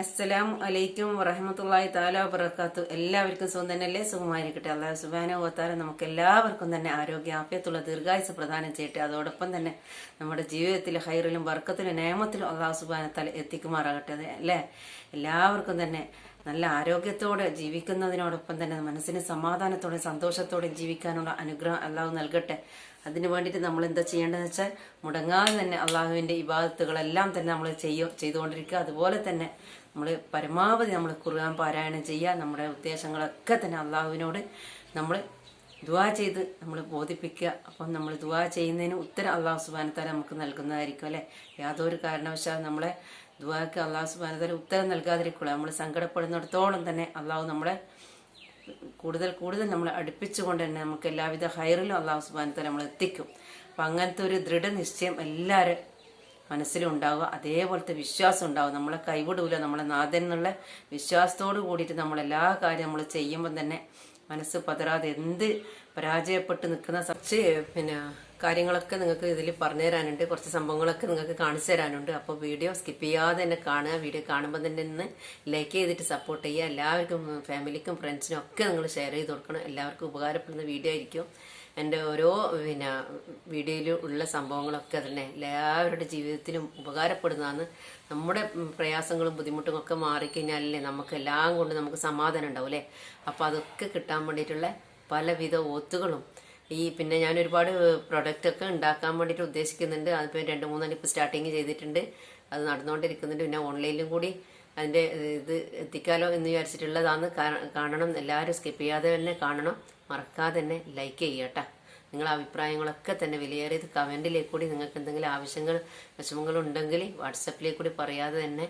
അസ്സലാം അലൈക്കും വറഹമത്തല്ലാഹി താല വബർക്കാത്തു എല്ലാവർക്കും സുഖം തന്നെയല്ലേ? സുഖമായിരിക്കട്ടെ. അള്ളാഹു സുബാന ഓത്താരം നമുക്ക് എല്ലാവർക്കും തന്നെ ആരോഗ്യ ആപ്യത്തുള്ള ദീർഘായുസ് പ്രദാനം ചെയ്യട്ടെ. അതോടൊപ്പം തന്നെ നമ്മുടെ ജീവിതത്തിൽ ഹൈറിലും വർക്കത്തിലും നിയമത്തിലും അള്ളാഹു സുബാനത്താൽ എത്തിക്കുമാറാകട്ടെ. അല്ലേ? എല്ലാവർക്കും തന്നെ നല്ല ആരോഗ്യത്തോടെ ജീവിക്കുന്നതിനോടൊപ്പം തന്നെ മനസ്സിന് സമാധാനത്തോടെ സന്തോഷത്തോടെ ജീവിക്കാനുള്ള അനുഗ്രഹം അള്ളാഹു നൽകട്ടെ. അതിനു വേണ്ടിയിട്ട് നമ്മൾ എന്താ ചെയ്യേണ്ടതെന്ന് വെച്ചാൽ മുടങ്ങാതെ തന്നെ അള്ളാഹുവിന്റെ ഇബാദത്തുകളെല്ലാം തന്നെ നമ്മൾ ചെയ്യോ ചെയ്തുകൊണ്ടിരിക്കുക. അതുപോലെ തന്നെ നമ്മൾ പരമാവധി നമ്മൾ കുറുകാൻ പാരായണം ചെയ്യുക. നമ്മുടെ ഉദ്ദേശങ്ങളൊക്കെ തന്നെ അള്ളാഹുവിനോട് നമ്മൾ ദുവാ ചെയ്ത് നമ്മൾ ബോധിപ്പിക്കുക. അപ്പം നമ്മൾ ദുവാ ചെയ്യുന്നതിന് ഉത്തരം അള്ളാഹു സുബാനത്താല നമുക്ക് നൽകുന്നതായിരിക്കും അല്ലേ? യാതൊരു കാരണവശാലും നമ്മളെ ദുവാക്ക് അള്ളാഹു സുബാനത്താല ഉത്തരം നൽകാതിരിക്കുള്ളൂ. നമ്മൾ സങ്കടപ്പെടുന്നിടത്തോളം തന്നെ അള്ളാഹു നമ്മളെ കൂടുതൽ കൂടുതൽ നമ്മൾ അടുപ്പിച്ചുകൊണ്ട് തന്നെ നമുക്ക് എല്ലാവിധ ഹൈറിലും അള്ളാഹു സുബാനത്തെ നമ്മൾ എത്തിക്കും. അപ്പം അങ്ങനത്തെ ഒരു ദൃഢനിശ്ചയം എല്ലാവരും മനസ്സിലും ഉണ്ടാവുക. അതേപോലത്തെ വിശ്വാസം ഉണ്ടാവും. നമ്മളെ കൈവിടൂല നമ്മളെ നാഥൻ എന്നുള്ള വിശ്വാസത്തോട് കൂടിയിട്ട് നമ്മൾ എല്ലാ കാര്യം നമ്മൾ ചെയ്യുമ്പോൾ തന്നെ മനസ്സ് പതറാതെ എന്ത് പരാജയപ്പെട്ട് നിൽക്കുന്ന കുറച്ച് പിന്നെ കാര്യങ്ങളൊക്കെ നിങ്ങൾക്ക് ഇതിൽ പറഞ്ഞു തരാനുണ്ട് കുറച്ച് സംഭവങ്ങളൊക്കെ നിങ്ങൾക്ക് കാണിച്ചു തരാനുണ്ട് അപ്പോൾ വീഡിയോ സ്കിപ്പ് ചെയ്യാതെ തന്നെ കാണുക. വീഡിയോ കാണുമ്പോൾ തന്നെ ഒന്ന് ലൈക്ക് ചെയ്തിട്ട് സപ്പോർട്ട് ചെയ്യുക. എല്ലാവർക്കും ഫാമിലിക്കും ഫ്രണ്ട്സിനും ഒക്കെ നിങ്ങൾ ഷെയർ ചെയ്ത് കൊടുക്കണം. എല്ലാവർക്കും ഉപകാരപ്പെടുന്ന വീഡിയോ ആയിരിക്കും. എന്റെ ഓരോ പിന്നെ വീഡിയോയിൽ ഉള്ള സംഭവങ്ങളൊക്കെ തന്നെ എല്ലാവരുടെ ജീവിതത്തിലും ഉപകാരപ്പെടുന്നതാണ്. നമ്മുടെ പ്രയാസങ്ങളും ബുദ്ധിമുട്ടും ഒക്കെ മാറിക്കഴിഞ്ഞാലല്ലേ നമുക്ക് എല്ലാം കൊണ്ട് നമുക്ക് സമാധാനം ഉണ്ടാവും അല്ലേ? അപ്പോൾ അതൊക്കെ കിട്ടാൻ വേണ്ടിയിട്ടുള്ള പലവിധ ഓത്തുകളും. ഈ പിന്നെ ഞാൻ ഒരുപാട് പ്രൊഡക്റ്റ് ഒക്കെ ഉണ്ടാക്കാൻ വേണ്ടിയിട്ട് ഉദ്ദേശിക്കുന്നുണ്ട്. അതിപ്പോൾ രണ്ട് മൂന്നെണ്ണം ഇപ്പോൾ സ്റ്റാർട്ടിങ് ചെയ്തിട്ടുണ്ട്. അത് നടന്നുകൊണ്ടിരിക്കുന്നുണ്ട് പിന്നെ ഓൺലൈനിലും കൂടി അതിന്റെ ഇത് എത്തിക്കാലോ എന്ന് വിചാരിച്ചിട്ടുള്ളതാണ് കാണണം. എല്ലാവരും സ്കിപ്പ് ചെയ്യാതെ തന്നെ കാണണം. മറക്കാതെ തന്നെ ലൈക്ക് ചെയ്യട്ടെ നിങ്ങളുടെ അഭിപ്രായങ്ങളൊക്കെ തന്നെ വിലയേറിയത് കമന്റിലേക്ക് കൂടി നിങ്ങൾക്ക് എന്തെങ്കിലും ആവശ്യങ്ങൾ വിഷമങ്ങളുണ്ടെങ്കിൽ വാട്സപ്പിലേക്ക് കൂടി പറയാതെ തന്നെ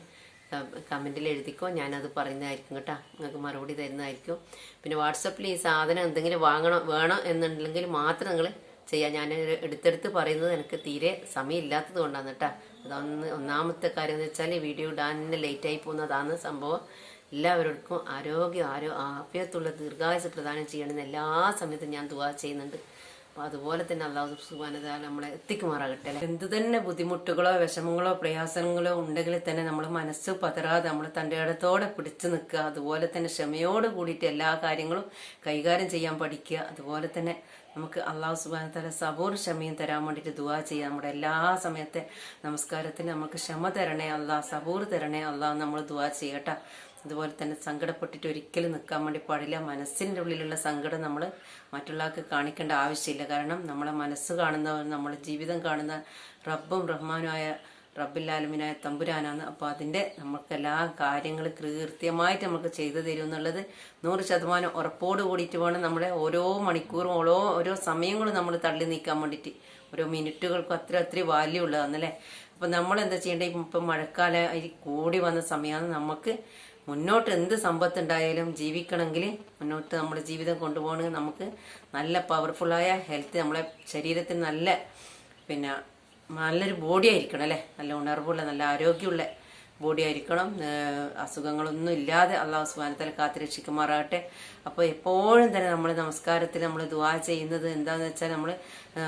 കമന്റിൽ എഴുതിക്കോ ഞാനത് പറയുന്നതായിരിക്കും കേട്ടോ. നിങ്ങൾക്ക് മറുപടി തരുന്നതായിരിക്കും. പിന്നെ വാട്സപ്പിൽ ഈ സാധനം എന്തെങ്കിലും വാങ്ങണം വേണം എന്നുണ്ടെങ്കിൽ മാത്രം നിങ്ങൾ ചെയ്യാം. ഞാൻ എടുത്തെടുത്ത് പറയുന്നത് എനിക്ക് തീരെ സമയമില്ലാത്തത് കൊണ്ടാണ് കേട്ടോ. അതൊന്ന് ഒന്നാമത്തെ കാര്യം എന്ന് വെച്ചാൽ ഈ വീഡിയോ ഇടാൻ തന്നെ ലേറ്റായി പോകുന്നതാണ് സംഭവം. എല്ലാവർക്കും ആരോഗ്യം ആരോ ആഫിയത്തുള്ള ദീർഘായുസ് പ്രദാനം ചെയ്യണമെന്ന് എല്ലാ സമയത്തും ഞാൻ ദുവാ ചെയ്യുന്നുണ്ട്. അപ്പൊ അതുപോലെ തന്നെ അള്ളാഹു സുബാനത നമ്മളെ എത്തിക്കുമാറാകട്ടെ? എന്ത് തന്നെ ബുദ്ധിമുട്ടുകളോ വിഷമങ്ങളോ പ്രയാസങ്ങളോ ഉണ്ടെങ്കിൽ തന്നെ നമ്മൾ മനസ്സ് പതരാതെ നമ്മൾ തന്റെ ഇടത്തോടെ പിടിച്ചു നിൽക്കുക. അതുപോലെ തന്നെ ക്ഷമയോട് കൂടിയിട്ട് എല്ലാ കാര്യങ്ങളും കൈകാര്യം ചെയ്യാൻ പഠിക്കുക. അതുപോലെ തന്നെ നമുക്ക് അള്ളാഹു സുബാന തല സബൂർ ക്ഷമയും തരാൻ വേണ്ടിയിട്ട് ദുവാ ചെയ്യുക നമ്മുടെ എല്ലാ സമയത്തെ നമസ്കാരത്തിന് നമുക്ക് ക്ഷമ തരണേ അള്ളാഹ് സബൂർ തരണേ അള്ളാഹ് നമ്മൾ ദുവാ ചെയ്യട്ടെ. അതുപോലെ തന്നെ സങ്കടപ്പെട്ടിട്ട് ഒരിക്കലും നിൽക്കാൻ വേണ്ടി പാടില്ല. മനസ്സിന്റെ ഉള്ളിലുള്ള സങ്കടം നമ്മൾ മറ്റുള്ളവർക്ക് കാണിക്കേണ്ട ആവശ്യമില്ല. കാരണം നമ്മളെ മനസ്സ് കാണുന്നവർ നമ്മളെ ജീവിതം കാണുന്ന റബ്ബും റഹ്മാനുമായ റബ്ബില്ലാലുമിനായ തമ്പുരാനാണ്. അപ്പോൾ അതിന്റെ നമുക്ക് എല്ലാ കാര്യങ്ങൾ കൃത്യമായിട്ട് നമുക്ക് ചെയ്തു തരും എന്നുള്ളത് നൂറ് ശതമാനം ഉറപ്പോട് കൂടിയിട്ട് വേണം നമ്മുടെ ഓരോ മണിക്കൂറും ഓരോ ഓരോ സമയങ്ങളും നമ്മൾ തള്ളി നീക്കാൻ വേണ്ടിയിട്ട്. ഓരോ മിനിറ്റുകൾക്കും അത്ര അത്ര വാല്യൂ ഉള്ളതാണല്ലേ അപ്പം നമ്മൾ എന്താ ചെയ്യേണ്ടത് ഇപ്പം മഴക്കാലം കൂടി വന്ന സമയമാണ് നമുക്ക് മുന്നോട്ട് എന്ത് സമ്പത്ത് ഉണ്ടായാലും ജീവിക്കണമെങ്കിൽ മുന്നോട്ട് നമ്മുടെ ജീവിതം കൊണ്ടുപോകണമെങ്കിൽ നമുക്ക് നല്ല പവർഫുള്ളായ ഹെൽത്ത് നമ്മളെ ശരീരത്തിന് നല്ല പിന്നെ നല്ലൊരു ബോഡി ആയിരിക്കണം അല്ലേ? നല്ല ഉണർവുള്ള നല്ല ആരോഗ്യമുള്ള ബോഡി ആയിരിക്കണം. അസുഖങ്ങളൊന്നും ഇല്ലാതെ അള്ളാഹു സുബാനത്തല കാത്തിരക്ഷിക്കുമാറാകട്ടെ. അപ്പോൾ എപ്പോഴും തന്നെ നമ്മൾ നമസ്കാരത്തിൽ നമ്മൾ ദുവാ ചെയ്യുന്നത് എന്താണെന്ന് വെച്ചാൽ നമ്മൾ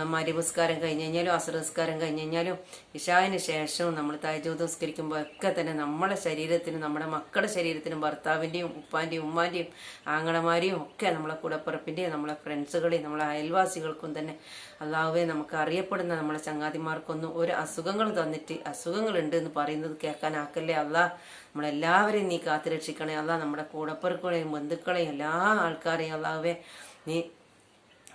മരിപുസ്കാരം കഴിഞ്ഞ് കഴിഞ്ഞാലും അസുരസ്കാരം കഴിഞ്ഞ് കഴിഞ്ഞാലും ഇഷാവിന് ശേഷവും നമ്മൾ താജൂത് നിസ്കരിക്കുമ്പോൾ ഒക്കെ തന്നെ നമ്മളെ ശരീരത്തിനും നമ്മുടെ മക്കളുടെ ശരീരത്തിനും ഭർത്താവിന്റെയും ഉപ്പാന്റെയും ഉമ്മാന്റെയും ആങ്ങളമാരെയും ഒക്കെ നമ്മളെ കൂടപ്പുറപ്പിന്റെയും നമ്മളെ ഫ്രണ്ട്സുകളെയും നമ്മളെ അയൽവാസികൾക്കും തന്നെ അള്ളാഹുവെ നമുക്ക് അറിയപ്പെടുന്ന നമ്മളെ ചങ്ങാതിമാർക്കൊന്നും ഒരു അസുഖങ്ങൾ തന്നിട്ട് അസുഖങ്ങളുണ്ട് എന്ന് പറയുന്നത് കേൾക്കാനാക്കല്ലേ അള്ളാഹ് നമ്മളെല്ലാവരെയും നീ കാത്തുരക്ഷിക്കണേ അല്ല നമ്മുടെ കൂടപ്പുറക്കളെയും ബന്ധുക്കളെയും എല്ലാ ആൾക്കാരെയും അള്ളാഹുവെ നീ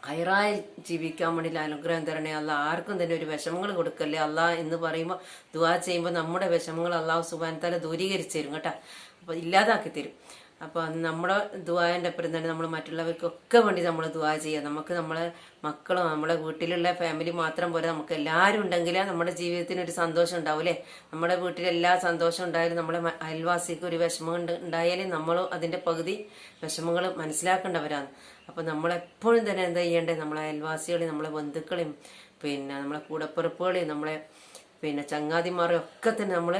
ഹൈറായി ജീവിക്കാൻ വേണ്ടി അനുഗ്രഹം തരണേ. അല്ല ആർക്കും തന്നെ ഒരു വിഷമങ്ങൾ കൊടുക്കല്ലേ? അല്ല എന്ന് പറയുമ്പോൾ ദുവാ ചെയ്യുമ്പോൾ നമ്മുടെ വിഷമങ്ങൾ അള്ളാഹു തല ദൂരീകരിച്ചു തരും കേട്ടോ. അപ്പോൾ ഇല്ലാതാക്കി തരും. അപ്പോൾ നമ്മുടെ ദുവാന്റെ അപ്പുറം തന്നെ നമ്മൾ മറ്റുള്ളവർക്കൊക്കെ വേണ്ടി നമ്മൾ ദുവാ ചെയ്യുക നമുക്ക് നമ്മളെ മക്കളും നമ്മളെ വീട്ടിലുള്ള ഫാമിലി മാത്രം പോലെ നമുക്ക് എല്ലാവരും ഉണ്ടെങ്കിൽ നമ്മുടെ ജീവിതത്തിന് ഒരു സന്തോഷം ഉണ്ടാവൂലേ നമ്മുടെ വീട്ടിൽ എല്ലാ സന്തോഷം ഉണ്ടായാലും നമ്മുടെ മ- അയൽവാസിക്ക് ഒരു വിഷമം ഉണ്ട് ഉണ്ടായാലും നമ്മൾ അതിന്റെ പകുതി വിഷമങ്ങൾ മനസ്സിലാക്കേണ്ടവരാണ്. അപ്പോൾ നമ്മളെപ്പോഴും തന്നെ എന്താ ചെയ്യേണ്ടത് നമ്മളെ അയൽവാസികളെയും നമ്മളെ ബന്ധുക്കളെയും പിന്നെ നമ്മളെ കൂടപ്പിറപ്പുകളെയും നമ്മളെ പിന്നെ ചങ്ങാതിമാരെയും ഒക്കെ തന്നെ നമ്മൾ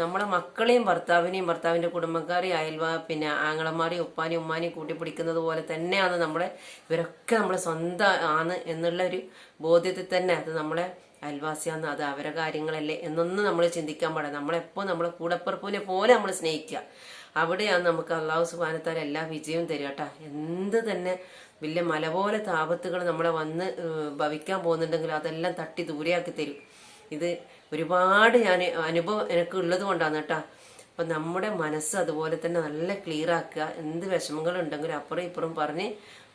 നമ്മളെ മക്കളെയും ഭർത്താവിനെയും ഭർത്താവിന്റെ കുടുംബക്കാരെയും അയൽവാ പിന്നെ ആങ്ങളമാരെയും ഉപ്പാനെയും ഉമ്മാനെയും കൂട്ടിപ്പിടിക്കുന്നത് പോലെ തന്നെയാണ് നമ്മളെ ഇവരൊക്കെ നമ്മളെ സ്വന്തം ആണ് എന്നുള്ള ഒരു ബോധ്യത്തിൽ തന്നെ അത് നമ്മളെ അയൽവാസിയാന്ന് അത് അവരെ കാര്യങ്ങളല്ലേ എന്നൊന്നും നമ്മൾ ചിന്തിക്കാൻ പാടില്ല. നമ്മളെപ്പോൾ നമ്മളെ കൂടപ്പിറപ്പിനെ പോലെ നമ്മൾ സ്നേഹിക്കുക. അവിടെയാണ് നമുക്ക് അള്ളാഹു സുബാനത്താൽ എല്ലാ വിജയവും തരിക കേട്ടാ. എന്ത് തന്നെ വലിയ മല പോലെ താപത്തുകൾ നമ്മളെ വന്ന് ഭവിക്കാൻ പോകുന്നുണ്ടെങ്കിൽ അതെല്ലാം തട്ടി ദൂരെയാക്കി തരും. ഇത് ഒരുപാട് ഞാൻ അനുഭവം എനിക്ക് ഉള്ളത് കൊണ്ടാണ് കേട്ടാ. അപ്പൊ നമ്മുടെ മനസ്സ് അതുപോലെ തന്നെ നല്ല ക്ലിയർ ആക്കുക. എന്ത് വിഷമങ്ങൾ ഉണ്ടെങ്കിലും അപ്പുറം ഇപ്പുറം പറഞ്ഞ്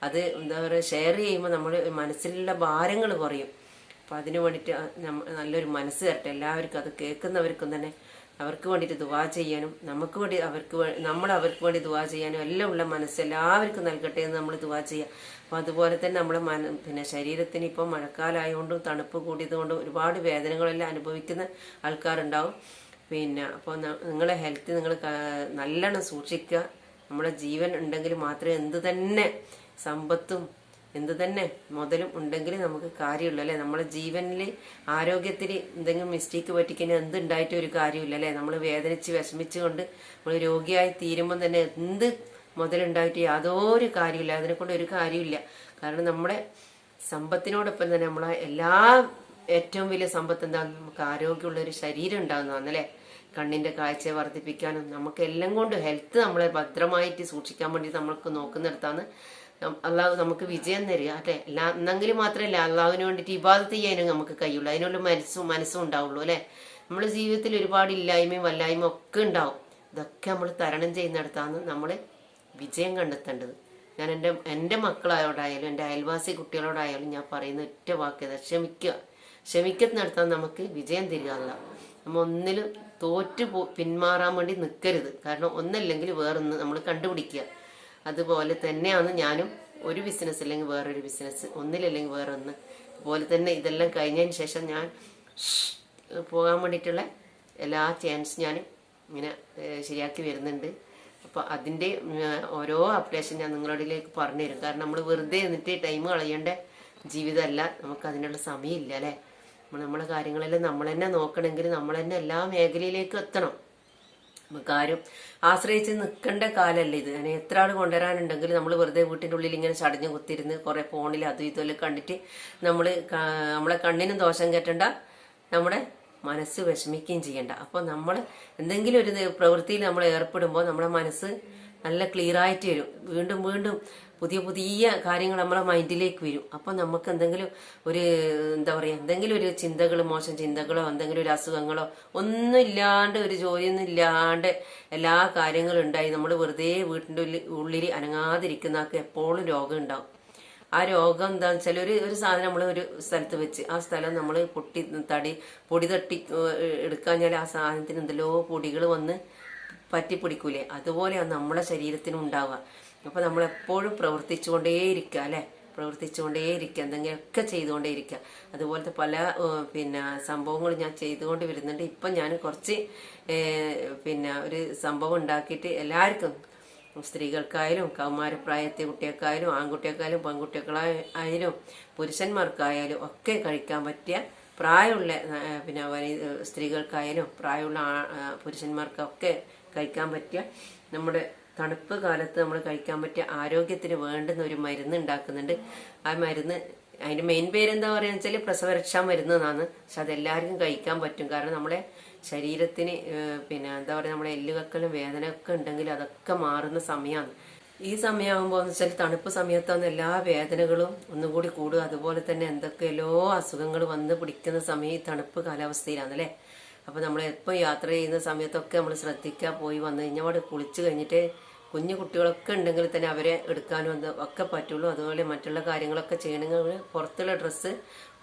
അത് എന്താ പറയുക ഷെയർ ചെയ്യുമ്പോൾ നമ്മൾ മനസ്സിലുള്ള ഭാരങ്ങൾ കുറയും. അപ്പൊ അതിനു വേണ്ടിയിട്ട് നല്ലൊരു മനസ്സ് തരട്ടെ. എല്ലാവർക്കും അത് കേൾക്കുന്നവർക്കും തന്നെ അവർക്ക് വേണ്ടിയിട്ട് ദുവാ ചെയ്യാനും നമുക്ക് വേണ്ടി അവർക്ക് നമ്മൾ അവർക്ക് വേണ്ടി ദുവാ ചെയ്യാനും എല്ലാം ഉള്ള മനസ്സ് എല്ലാവർക്കും നൽകട്ടെ എന്ന് നമ്മൾ ദുവാ ചെയ്യുക. അപ്പോൾ അതുപോലെ തന്നെ നമ്മുടെ മന പിന്നെ ശരീരത്തിന് ഇപ്പോൾ മഴക്കാലമായതുകൊണ്ടും തണുപ്പ് കൂടിയതുകൊണ്ടും ഒരുപാട് വേദനകളെല്ലാം അനുഭവിക്കുന്ന ആൾക്കാരുണ്ടാവും. പിന്നെ അപ്പോൾ നിങ്ങളെ ഹെൽത്ത് നിങ്ങൾ നല്ലോണം സൂക്ഷിക്കുക. നമ്മുടെ ജീവൻ ഉണ്ടെങ്കിൽ മാത്രമേ എന്ത് തന്നെ സമ്പത്തും എന്ത് തന്നെ മുതലും ഉണ്ടെങ്കിൽ നമുക്ക് കാര്യമുള്ളൂ അല്ലേ? നമ്മളെ ജീവനിൽ ആരോഗ്യത്തിൽ എന്തെങ്കിലും മിസ്റ്റേക്ക് പറ്റിക്കഴിഞ്ഞാൽ എന്ത് ഉണ്ടായിട്ട് ഒരു കാര്യമില്ല അല്ലേ? നമ്മൾ വേദനിച്ച് വിഷമിച്ചുകൊണ്ട് നമ്മൾ രോഗിയായി തീരുമ്പോൾ തന്നെ എന്ത് മുതലുണ്ടായിട്ട് യാതൊരു കാര്യമില്ല അതിനെ കൊണ്ട് ഒരു കാര്യമില്ല. കാരണം നമ്മുടെ സമ്പത്തിനോടൊപ്പം തന്നെ നമ്മളെ എല്ലാ ഏറ്റവും വലിയ സമ്പത്ത് എന്താണ് നമുക്ക് ആരോഗ്യമുള്ള ഒരു ശരീരം ഉണ്ടാകുന്നതാണ് അല്ലേ? കണ്ണിന്റെ കാഴ്ച വർദ്ധിപ്പിക്കാനും നമുക്ക് എല്ലാം കൊണ്ട് ഹെൽത്ത് നമ്മളെ ഭദ്രമായിട്ട് സൂക്ഷിക്കാൻ വേണ്ടി നമ്മൾക്ക് നോക്കുന്നിടത്താണ് അള്ളാഹു നമുക്ക് വിജയം തരിക അല്ലെ? എല്ലാ എന്നെങ്കിലും മാത്രമല്ല അള്ളാഹുവിന് വേണ്ടിയിട്ട് ഇബാദത്ത് ചെയ്യാനും നമുക്ക് കഴിയുള്ളൂ. അതിനുള്ള മനസ്സും മനസ്സും ഉണ്ടാവുള്ളൂ അല്ലെ? നമ്മുടെ ജീവിതത്തിൽ ഒരുപാട് ഇല്ലായ്മയും വല്ലായ്മയും ഒക്കെ ഉണ്ടാവും. ഇതൊക്കെ നമ്മൾ തരണം ചെയ്യുന്നിടത്താണ് നമ്മൾ വിജയം കണ്ടെത്തേണ്ടത്. ഞാൻ എന്റെ എന്റെ മക്കളോടായാലും എന്റെ അയൽവാസി കുട്ടികളോടായാലും ഞാൻ പറയുന്ന ഒറ്റ വാക്ക് ക്ഷമിക്കുക. ക്ഷമിക്കുന്നിടത്താണ് നമുക്ക് വിജയം തരികയല്ല നമ്മൾ ഒന്നിലും തോറ്റു പോ പിന്മാറാൻ വേണ്ടി നിൽക്കരുത് കാരണം ഒന്നല്ലെങ്കിൽ വേറൊന്ന് നമ്മൾ കണ്ടുപിടിക്കുക. അതുപോലെ തന്നെയാണ് ഞാനും ഒരു ബിസിനസ് അല്ലെങ്കിൽ വേറൊരു ബിസിനസ് ഒന്നിലല്ലെങ്കിൽ വേറൊന്ന്. അതുപോലെ തന്നെ ഇതെല്ലാം കഴിഞ്ഞതിന് ശേഷം ഞാൻ പോകാൻ വേണ്ടിയിട്ടുള്ള എല്ലാ ചാൻസ് ഞാൻ ഇങ്ങനെ ശരിയാക്കി വരുന്നുണ്ട്. അപ്പോൾ അതിന്റെ ഓരോ അപ്ഡേഷൻ ഞാൻ നിങ്ങളോടിലേക്ക് പറഞ്ഞു തരും കാരണം നമ്മൾ വെറുതെ എന്നിട്ട് ടൈം കളയേണ്ട ജീവിതമല്ല. നമുക്ക് അതിനുള്ള സമയമില്ല അല്ലേ? നമ്മൾ നമ്മളെ കാര്യങ്ങളെല്ലാം നമ്മൾ തന്നെ നോക്കണമെങ്കിൽ നമ്മൾ തന്നെ എല്ലാ മേഖലയിലേക്കും എത്തണം. നമുക്ക് ആശ്രയിച്ച് നിൽക്കേണ്ട കാലമല്ല ഇത്. അങ്ങനെ എത്ര ആൾ കൊണ്ടുവരാനുണ്ടെങ്കിൽ നമ്മൾ വെറുതെ വീട്ടിന്റെ ഉള്ളിൽ ഇങ്ങനെ ചടഞ്ഞ് കുത്തിരുന്ന് കുറേ ഫോണിൽ അതും ഇതുമെല്ലാം കണ്ടിട്ട് നമ്മൾ നമ്മളെ കണ്ണിനും ദോഷം കയറ്റണ്ട നമ്മുടെ മനസ്സ് വിഷമിക്കുകയും ചെയ്യണ്ട. അപ്പോൾ നമ്മൾ എന്തെങ്കിലും ഒരു പ്രവൃത്തിയിൽ നമ്മൾ ഏർപ്പെടുമ്പോൾ നമ്മുടെ മനസ്സ് നല്ല ക്ലിയർ ആയിട്ട് വരും. വീണ്ടും വീണ്ടും പുതിയ പുതിയ കാര്യങ്ങൾ നമ്മളെ മൈൻഡിലേക്ക് വരും. അപ്പം നമുക്ക് എന്തെങ്കിലും ഒരു എന്താ പറയുക എന്തെങ്കിലും ഒരു ചിന്തകൾ മോശം ചിന്തകളോ എന്തെങ്കിലും ഒരു അസുഖങ്ങളോ ഒന്നും ഇല്ലാണ്ട് ഒരു ജോലിയൊന്നും ഇല്ലാണ്ട് എല്ലാ കാര്യങ്ങളും ഉണ്ടായി നമ്മൾ വെറുതെ വീട്ടിന്റെ ഉള്ളിൽ ഉള്ളിൽ അനങ്ങാതിരിക്കുന്നവർക്ക് എപ്പോഴും രോഗം ഉണ്ടാവും. ആ രോഗം എന്താണെന്ന് വെച്ചാൽ ഒരു ഒരു സാധനം നമ്മൾ ഒരു സ്ഥലത്ത് വെച്ച് ആ സ്ഥലം നമ്മൾ പൊട്ടി തടി പൊടി തട്ടി എടുക്കാൻ എടുക്കാഞ്ഞാൽ ആ സാധനത്തിന് എന്തെല്ലോ പൊടികൾ വന്ന് പറ്റിപ്പിടിക്കൂലേ? അതുപോലെയാണ് നമ്മുടെ ശരീരത്തിനും ഉണ്ടാവുക. അപ്പൊ നമ്മൾ എപ്പോഴും പ്രവർത്തിച്ചുകൊണ്ടേയിരിക്കുക അല്ലെ? പ്രവർത്തിച്ചുകൊണ്ടേയിരിക്കുക എന്തെങ്കിലുമൊക്കെ ചെയ്തുകൊണ്ടേയിരിക്കുക. അതുപോലത്തെ പല പിന്നെ സംഭവങ്ങൾ ഞാൻ ചെയ്തുകൊണ്ട് വരുന്നുണ്ട്. ഇപ്പം ഞാൻ കുറച്ച് പിന്നെ ഒരു സംഭവം ഉണ്ടാക്കിയിട്ട് എല്ലാവർക്കും സ്ത്രീകൾക്കായാലും കൗമാരപ്രായത്തെ കുട്ടികൾക്കായാലും ആൺകുട്ടികൾക്കായാലും പെൺകുട്ടികളായാലും പുരുഷന്മാർക്കായാലും ഒക്കെ കഴിക്കാൻ പറ്റിയ പ്രായമുള്ള പിന്നെ സ്ത്രീകൾക്കായാലും പ്രായമുള്ള പുരുഷന്മാർക്കൊക്കെ കഴിക്കാൻ പറ്റിയ നമ്മുടെ തണുപ്പ് കാലത്ത് നമ്മൾ കഴിക്കാൻ പറ്റിയ ആരോഗ്യത്തിന് വേണ്ടുന്ന ഒരു മരുന്ന് ഉണ്ടാക്കുന്നുണ്ട്. ആ മരുന്ന് അതിന്റെ മെയിൻ പേര് എന്താ പറയുക വെച്ചാൽ പ്രസവരക്ഷാ മരുന്ന് എന്നാണ് പക്ഷെ അതെല്ലാവർക്കും കഴിക്കാൻ പറ്റും. കാരണം നമ്മളെ ശരീരത്തിന് പിന്നെ എന്താ പറയുക നമ്മളെ എല്ലുകക്കലും വേദനയൊക്കെ ഉണ്ടെങ്കിൽ അതൊക്കെ മാറുന്ന സമയമാണ് ഈ സമയമാകുമ്പോൾ എന്ന് വെച്ചാൽ തണുപ്പ് സമയത്താണ് എല്ലാ വേദനകളും ഒന്നുകൂടി കൂടുക. അതുപോലെ തന്നെ എന്തൊക്കെയല്ലോ അസുഖങ്ങൾ വന്ന് പിടിക്കുന്ന സമയം ഈ തണുപ്പ് കാലാവസ്ഥയിലാണ് അല്ലേ അപ്പൊ നമ്മൾ എപ്പോൾ യാത്ര ചെയ്യുന്ന സമയത്തൊക്കെ നമ്മൾ ശ്രദ്ധിക്കുക പോയി വന്നു കഴിഞ്ഞാൽ അവിടെ കുളിച്ച് കഴിഞ്ഞിട്ട് കുഞ്ഞു കുട്ടികളൊക്കെ ഉണ്ടെങ്കിൽ തന്നെ അവരെ എടുക്കാനും ഒക്കെ പറ്റുള്ളൂ. അതുപോലെ മറ്റുള്ള കാര്യങ്ങളൊക്കെ ചെയ്യണമെങ്കിൽ പുറത്തുള്ള ഡ്രസ്സ്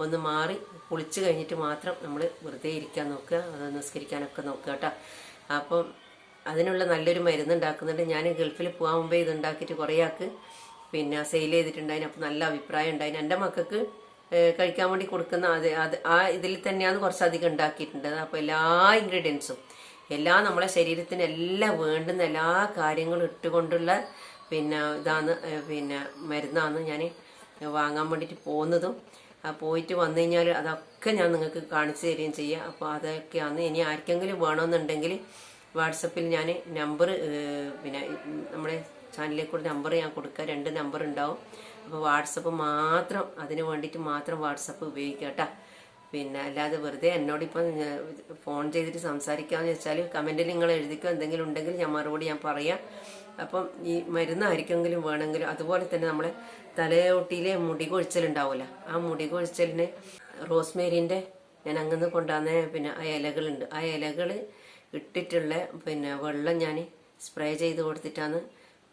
ഒന്ന് മാറി കുളിച്ച് കഴിഞ്ഞിട്ട് മാത്രം നമ്മൾ വെറുതെ ഇരിക്കാൻ നോക്കുക. അത് നിസ്കരിക്കാനൊക്കെ നോക്കുക കേട്ടോ. അപ്പം അതിനുള്ള നല്ലൊരു മരുന്ന് ഉണ്ടാക്കുന്നുണ്ട്. ഞാൻ ഗൾഫിൽ പോകാൻ മുമ്പേ ഇത് ഉണ്ടാക്കിയിട്ട് കുറേ ആൾക്ക് പിന്നെ സെയിൽ ചെയ്തിട്ടുണ്ടായിന്. അപ്പം നല്ല അഭിപ്രായം ഉണ്ടായിന്. എന്റെ മക്കൾക്ക് കഴിക്കാൻ വേണ്ടി കൊടുക്കുന്ന അത് അത് ആ ഇതിൽ തന്നെയാണ് കുറച്ചധികം ഉണ്ടാക്കിയിട്ടുണ്ട് അപ്പോൾ എല്ലാ ഇൻഗ്രീഡിയൻസും എല്ലാ നമ്മളെ ശരീരത്തിന് എല്ലാം വേണ്ടുന്ന എല്ലാ കാര്യങ്ങളും ഇട്ടുകൊണ്ടുള്ള പിന്നെ ഇതാണ് പിന്നെ മരുന്നാണ് ഞാൻ വാങ്ങാൻ വേണ്ടിയിട്ട് പോകുന്നതും. പോയിട്ട് വന്നു കഴിഞ്ഞാൽ അതൊക്കെ ഞാൻ നിങ്ങൾക്ക് കാണിച്ചു തരികയും ചെയ്യാം. അപ്പോൾ അതൊക്കെയാണ് ഇനി ആർക്കെങ്കിലും വേണമെന്നുണ്ടെങ്കിൽ വാട്സപ്പിൽ ഞാൻ നമ്പർ പിന്നെ നമ്മുടെ ചാനലിലേക്ക് കൂടെ നമ്പർ ഞാൻ കൊടുക്കുക രണ്ട് നമ്പർ ഉണ്ടാവും അപ്പോൾ വാട്സപ്പ് മാത്രം അതിന് വേണ്ടിയിട്ട് മാത്രം വാട്സപ്പ് ഉപയോഗിക്കുക കേട്ടോ. പിന്നെ അല്ലാതെ വെറുതെ എന്നോടിപ്പം ഇപ്പൊ ഫോൺ ചെയ്തിട്ട് സംസാരിക്കാമെന്ന് വെച്ചാൽ കമന്റിൽ നിങ്ങൾ എഴുതിക്കോ എന്തെങ്കിലും ഉണ്ടെങ്കിൽ ഞാൻ മറുപടി ഞാൻ പറയാം. അപ്പം ഈ മരുന്ന് ആർക്കെങ്കിലും വേണമെങ്കിലും അതുപോലെ തന്നെ നമ്മളെ തലയോട്ടിയിലെ മുടി കൊഴിച്ചലുണ്ടാവില്ല ആ മുടി കൊഴിച്ചലിന് റോസ്മേരിന്റെ ഞാൻ അങ്ങനെ കൊണ്ടുവന്ന പിന്നെ ആ ഇലകളുണ്ട്. ആ ഇലകൾ ഇട്ടിട്ടുള്ള പിന്നെ വെള്ളം ഞാൻ സ്പ്രേ ചെയ്ത് കൊടുത്തിട്ടാണ്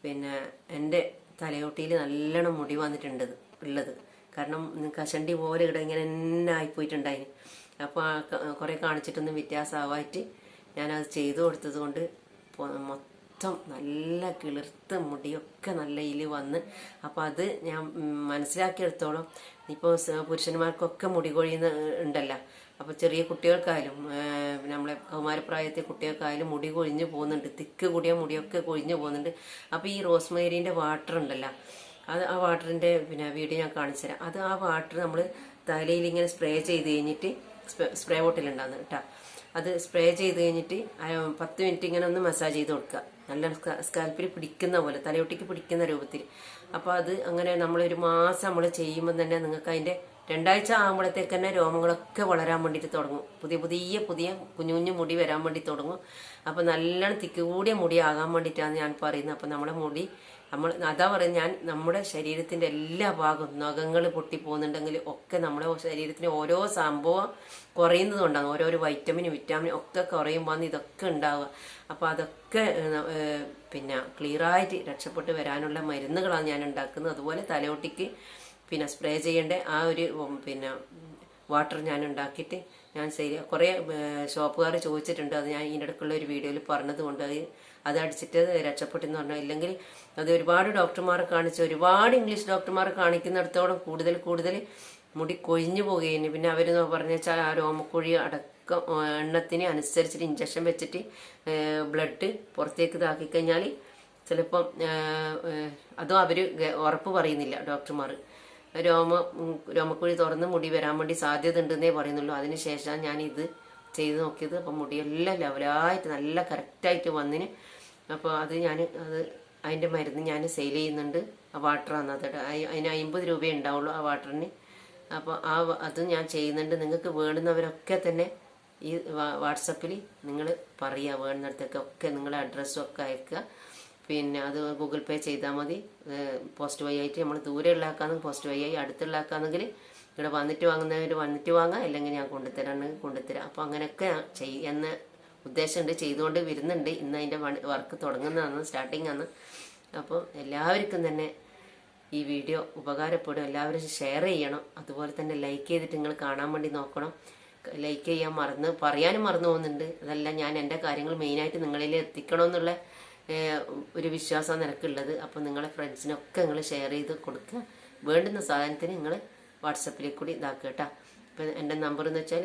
പിന്നെ എന്റെ തലയോട്ടിയിൽ നല്ലോണം മുടി വന്നിട്ടുണ്ട് ഉള്ളത്. കാരണം കശണ്ടി പോലെ ഇവിടെ ഇങ്ങനെ തന്നെ ആയിപ്പോയിട്ടുണ്ടായി അപ്പോൾ കുറേ കാണിച്ചിട്ടൊന്നും വ്യത്യാസമാവായിട്ട് ഞാനത് ചെയ്തു കൊടുത്തത് കൊണ്ട് മൊത്തം നല്ല കിളിർത്ത മുടിയൊക്കെ നല്ല ഇതിൽ വന്ന്. അപ്പോൾ അത് ഞാൻ മനസ്സിലാക്കിയെടുത്തോളം ഇപ്പോൾ പുരുഷന്മാർക്കൊക്കെ മുടി കൊഴിയുന്ന ഉണ്ടല്ലോ. അപ്പോൾ ചെറിയ കുട്ടികൾക്കായാലും നമ്മളെ കൗമാരപ്രായത്തെ കുട്ടികൾക്കായാലും മുടി കൊഴിഞ്ഞു പോകുന്നുണ്ട്. തിക്ക് കൂടിയ മുടിയൊക്കെ കൊഴിഞ്ഞു പോകുന്നുണ്ട്. അപ്പോൾ ഈ റോസ്മേരിന്റെ വാട്ടർ ഉണ്ടല്ലോ അത് ആ വാട്ടറിന്റെ പിന്നെ വീഡിയോ ഞാൻ കാണിച്ചു തരാം. അത് ആ വാട്ടർ നമ്മൾ തലയിൽ ഇങ്ങനെ സ്പ്രേ ചെയ്ത് കഴിഞ്ഞിട്ട് സ്പ്രേ ബോട്ടിലുണ്ടാകുന്നു കേട്ടോ. അത് സ്പ്രേ ചെയ്ത് കഴിഞ്ഞിട്ട് പത്ത് മിനിറ്റ് ഇങ്ങനെ ഒന്ന് മസാജ് ചെയ്ത് കൊടുക്കുക. നല്ല സ്കാൽപ്പിൽ പിടിക്കുന്ന പോലെ തലയൊട്ടിക്ക് പിടിക്കുന്ന രൂപത്തിൽ. അപ്പോൾ അത് അങ്ങനെ നമ്മളൊരു മാസം നമ്മൾ ചെയ്യുമ്പോൾ തന്നെ നിങ്ങൾക്ക് അതിന്റെ രണ്ടാഴ്ച ആകുമ്പോഴത്തേക്ക് തന്നെ രോമങ്ങളൊക്കെ വളരാൻ വേണ്ടിയിട്ട് തുടങ്ങും. പുതിയ പുതിയ പുതിയ കുഞ്ഞു കുഞ്ഞു മുടി വരാൻ വേണ്ടി തുടങ്ങും. അപ്പോൾ നല്ലോണം തിക്ക് കൂടിയ മുടി ആകാൻ വേണ്ടിയിട്ടാണ് ഞാൻ പറയുന്നത്. അപ്പോൾ നമ്മുടെ മുടി നമ്മൾ അതാ പറയുന്നത് ഞാൻ നമ്മുടെ ശരീരത്തിന്റെ എല്ലാ ഭാഗവും നഖങ്ങൾ പൊട്ടിപ്പോകുന്നുണ്ടെങ്കിൽ ഒക്കെ നമ്മുടെ ശരീരത്തിന് ഓരോ സംഭവം കുറയുന്നതുകൊണ്ടാണ് ഓരോരോ വൈറ്റമിനും വിറ്റാമിനും ഒക്കെ കുറയുമ്പോൾ ഇതൊക്കെ ഉണ്ടാവുക. അപ്പോൾ അതൊക്കെ പിന്നെ ക്ലിയറായിട്ട് രക്ഷപ്പെട്ട് വരാനുള്ള മരുന്നുകളാണ് ഞാൻ ഉണ്ടാക്കുന്നത്. അതുപോലെ തലയോട്ടിക്ക് പിന്നെ സ്പ്രേ ചെയ്യേണ്ട ആ ഒരു പിന്നെ വാട്ടർ ഞാൻ ഉണ്ടാക്കിയിട്ട് ഞാൻ ശരി കുറേ ഷോപ്പുകാർ ചോദിച്ചിട്ടുണ്ട്. അത് ഞാൻ ഇതിന്റെ ഇടയ്ക്കുള്ള ഒരു വീഡിയോയിൽ പറഞ്ഞത് കൊണ്ട് അത് അത് അടിച്ചിട്ട് രക്ഷപ്പെട്ടെന്ന് പറഞ്ഞു. ഇല്ലെങ്കിൽ അത് ഒരുപാട് ഡോക്ടർമാരെ കാണിച്ച് ഒരുപാട് ഇംഗ്ലീഷ് ഡോക്ടർമാരെ കാണിക്കുന്നിടത്തോളം കൂടുതൽ കൂടുതൽ മുടി കൊഴിഞ്ഞു പോവുകയാണ്. പിന്നെ അവർ പറഞ്ഞു വെച്ചാൽ ആ രോമക്കുഴി അടക്കം എണ്ണത്തിന് അനുസരിച്ചിട്ട് ഇഞ്ചക്ഷൻ വെച്ചിട്ട് ബ്ലഡ് പുറത്തേക്ക് ഇതാക്കി കഴിഞ്ഞാൽ ചിലപ്പം അതും അവർ ഉറപ്പ് പറയുന്നില്ല ഡോക്ടർമാർ രോമ രോമക്കുഴി തുറന്ന് മുടി വരാൻ വേണ്ടി സാധ്യത ഉണ്ടെന്നേ പറയുന്നുള്ളൂ. അതിനുശേഷം ഞാൻ ഇത് ചെയ്ത് നോക്കിയത്. അപ്പം മുടിയെല്ലാം ലെവലായിട്ട് നല്ല കറക്റ്റായിട്ട് വന്നിന്. അപ്പോൾ അത് ഞാൻ അത് അതിന്റെ മരുന്ന് ഞാൻ സെയിൽ ചെയ്യുന്നുണ്ട്. ആ വാട്ടറാണ് അത്. അതിന് അമ്പത് രൂപയേ ഉണ്ടാവുള്ളൂ ആ വാട്ടറിന്. അപ്പോൾ ആ അത് ഞാൻ ചെയ്യുന്നുണ്ട്. നിങ്ങൾക്ക് വേണ്ടുന്നവരൊക്കെ തന്നെ ഈ വാട്സപ്പിൽ നിങ്ങൾ പറയുക. വേണ്ടുന്നിടത്തൊക്കെ നിങ്ങളുടെ അഡ്രസ്സും ഒക്കെ അയക്കുക. പിന്നെ അത് ഗൂഗിൾ പേ ചെയ്താൽ മതി. പോസ്റ്റ് വഴി ആയിട്ട് നമ്മൾ ദൂരെ ഉള്ള ഉള്ളാക്കാന്ന് പോസ്റ്റ് വഴി ആയി അടുത്തുള്ളാക്കാന്നെങ്കിൽ ഇവിടെ വന്നിട്ട് വാങ്ങുന്നവർ വന്നിട്ട് വാങ്ങാം. അല്ലെങ്കിൽ ഞാൻ കൊണ്ടുത്തരാണ് കൊണ്ടുത്തരാം. അപ്പോൾ അങ്ങനെയൊക്കെ ചെയ്യുന്ന ഉദ്ദേശമുണ്ട് ചെയ്തുകൊണ്ട് വരുന്നുണ്ട്. ഇന്ന് അതിന്റെ വർക്ക് തുടങ്ങുന്നതാണ് സ്റ്റാർട്ടിംഗ് ആണ്. അപ്പോൾ എല്ലാവർക്കും തന്നെ ഈ വീഡിയോ ഉപകാരപ്പെടും. എല്ലാവരും ഷെയർ ചെയ്യണം. അതുപോലെ തന്നെ ലൈക്ക് ചെയ്തിട്ട് നിങ്ങൾ കാണാൻ വേണ്ടി നോക്കണം. ലൈക്ക് ചെയ്യാൻ മറന്ന് പറയാനും മറന്നു പോകുന്നുണ്ട്. അതല്ല ഞാൻ എന്റെ കാര്യങ്ങൾ മെയിനായിട്ട് നിങ്ങളിൽ എത്തിക്കണമെന്നുള്ള ഒരു വിശ്വാസമാണ് നിനക്കുള്ളത്. അപ്പോൾ നിങ്ങളെ ഫ്രണ്ട്സിനൊക്കെ നിങ്ങൾ ഷെയർ ചെയ്ത് കൊടുക്കുക വേണ്ടുന്ന സാധനത്തിന് നിങ്ങൾ വാട്സപ്പിലേക്ക് കൂടി ഇതാക്കുക കേട്ടോ ഇപ്പം എന്റെ നമ്പർ എന്ന് വെച്ചാൽ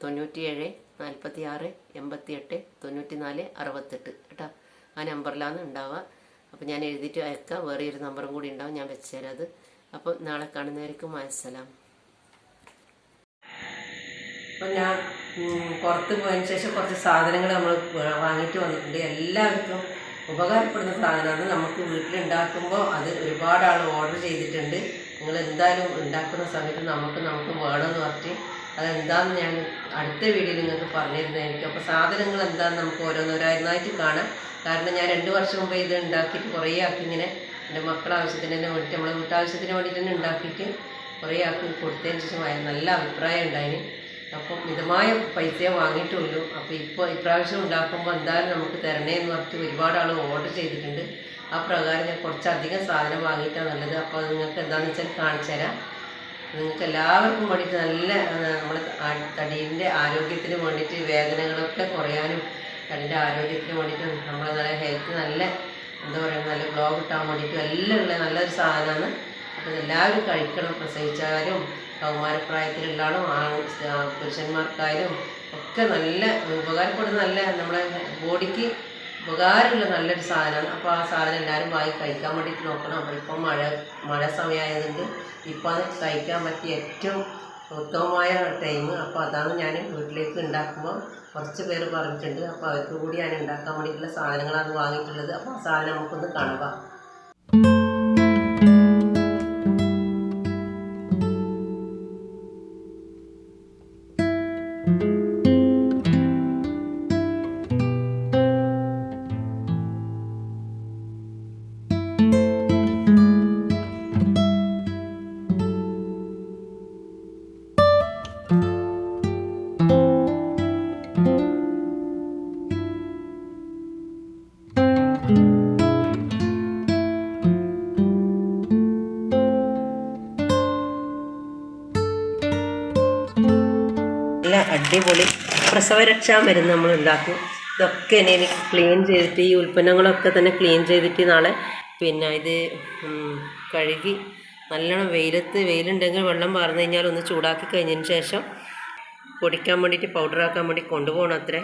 തൊണ്ണൂറ്റി ഏഴ് നാൽപ്പത്തി ആറ് എൺപത്തി എട്ട് തൊണ്ണൂറ്റി നാല് അറുപത്തെട്ട് കേട്ടോ ആ നമ്പറിലാണ് ഉണ്ടാവുക അപ്പോൾ ഞാൻ എഴുതിയിട്ട് അയക്കാം. വേറെ ഒരു നമ്പറും കൂടി ഉണ്ടാവും ഞാൻ വെച്ച് തരാം അത്. അപ്പോൾ നാളെ കാണുന്നവർക്കും അയസലാം അപ്പം ഞാൻ പുറത്ത് പോയതിന് ശേഷം കുറച്ച് സാധനങ്ങൾ നമ്മൾ വാങ്ങിയിട്ട് വന്നിട്ടുണ്ട്. എല്ലാവർക്കും ഉപകാരപ്പെടുന്ന സാധനമാണ്. നമുക്ക് വീട്ടിലുണ്ടാക്കുമ്പോൾ അത് ഒരുപാട് ആൾ ഓർഡർ ചെയ്തിട്ടുണ്ട്. നിങ്ങൾ എന്തായാലും ഉണ്ടാക്കുന്ന സമയത്ത് നമുക്ക് നമുക്ക് വേണമെന്ന് പറഞ്ഞിട്ട് അതെന്താണെന്ന് ഞാൻ അടുത്ത വീഡിയോയിൽ നിങ്ങൾക്ക് പറഞ്ഞു തരുന്നതായിരിക്കും അപ്പോൾ സാധനങ്ങൾ എന്താണെന്ന് നമുക്ക് ഓരോന്നോരോന്നായിട്ട് കാണാം. കാരണം ഞാൻ രണ്ട് വർഷം മുമ്പ് ഇത് ഉണ്ടാക്കിയിട്ട് കുറേ ആക്കി ഇങ്ങനെ എന്റെ മക്കളുടെ ആവശ്യത്തിന് തന്നെ വേണ്ടിയിട്ട് നമ്മളെ വീട്ടാവശ്യത്തിന് വേണ്ടിയിട്ട് തന്നെ ഉണ്ടാക്കിയിട്ട് കുറേ ആക്കി കൊടുത്തതിന് ശേഷം നല്ല അഭിപ്രായം ഉണ്ടായിന്. അപ്പം മിതമായ പൈസ വാങ്ങിയിട്ടുള്ളൂ അപ്പോൾ ഇപ്പോൾ ഇപ്രാവശ്യം ഉണ്ടാക്കുമ്പോൾ എന്തായാലും നമുക്ക് തരണേ എന്ന് പറഞ്ഞിട്ട് ഒരുപാട് ആൾ ഓർഡർ ചെയ്തിട്ടുണ്ട്. ആ പ്രകാരം ഞാൻ കുറച്ചധികം സാധനം വാങ്ങിയിട്ടാണ് നല്ലത്. അപ്പോൾ നിങ്ങൾക്ക് എന്താണെന്ന് വെച്ചാൽ കാണിച്ചു തരാം. നിങ്ങൾക്ക് എല്ലാവർക്കും വേണ്ടിയിട്ട് നല്ല നമ്മുടെ തടീന്റെ ആരോഗ്യത്തിന് വേണ്ടിയിട്ട് വേദനകളൊക്കെ കുറയാനും തടീന്റെ ആരോഗ്യത്തിന് വേണ്ടിയിട്ട് നമ്മളെ നല്ല ഹെൽത്ത് നല്ല എന്താ പറയുക നല്ല ഗ്ലോ കിട്ടാൻ വേണ്ടിയിട്ടും എല്ലാം ഉള്ള നല്ലൊരു സാധനമാണ്. അപ്പോൾ എല്ലാവരും കഴിക്കണം പ്രസവിച്ചാലും കൗമാരപ്രായത്തിലുള്ള ആളും ആൺ ആ, പുരുഷന്മാർക്കായാലും ഒക്കെ നല്ല ഉപകാരപ്പെടുന്ന നല്ല നമ്മുടെ ബോഡിക്ക് ഉപകാരമുള്ള നല്ലൊരു സാധനമാണ്. അപ്പോൾ ആ സാധനം എല്ലാവരും വാങ്ങി കഴിക്കാൻ വേണ്ടിയിട്ട് നോക്കണം. അപ്പോൾ ഇപ്പം മഴ മഴ സമയമായതുകൊണ്ട് ഇപ്പം അത് കഴിക്കാൻ പറ്റിയ ഏറ്റവും ഉത്തമമായ ടൈം. അപ്പോൾ അതാണ് ഞാൻ വീട്ടിലേക്ക് ഉണ്ടാക്കുമ്പോൾ കുറച്ച് പേര് പറഞ്ഞിട്ടുണ്ട്. അപ്പോൾ അവർക്ക് കൂടി ഞാൻ ഉണ്ടാക്കാൻ വേണ്ടിയിട്ടുള്ള സാധനങ്ങളാണ് വാങ്ങിയിട്ടുള്ളത്. അപ്പോൾ ആ സാധനം നമുക്കൊന്ന് കാണുക അടിപൊളി പ്രസവരക്ഷാ മരുന്ന് നമ്മൾ ഉണ്ടാക്കും ഇതൊക്കെ ഇനി ക്ലീൻ ചെയ്തിട്ട് ഈ ഉൽപ്പന്നങ്ങളൊക്കെ തന്നെ ക്ലീൻ ചെയ്തിട്ട് നാളെ പിന്നെ ഇത് കഴുകി നല്ലോണം വെയിലത്ത് വെയിലുണ്ടെങ്കിൽ വെള്ളം പാർന്നു കഴിഞ്ഞാൽ ഒന്ന് ചൂടാക്കി കഴിഞ്ഞതിന് ശേഷം പൊടിക്കാൻ വേണ്ടിയിട്ട് പൗഡറാക്കാൻ വേണ്ടി കൊണ്ടുപോകണം അത്രേ.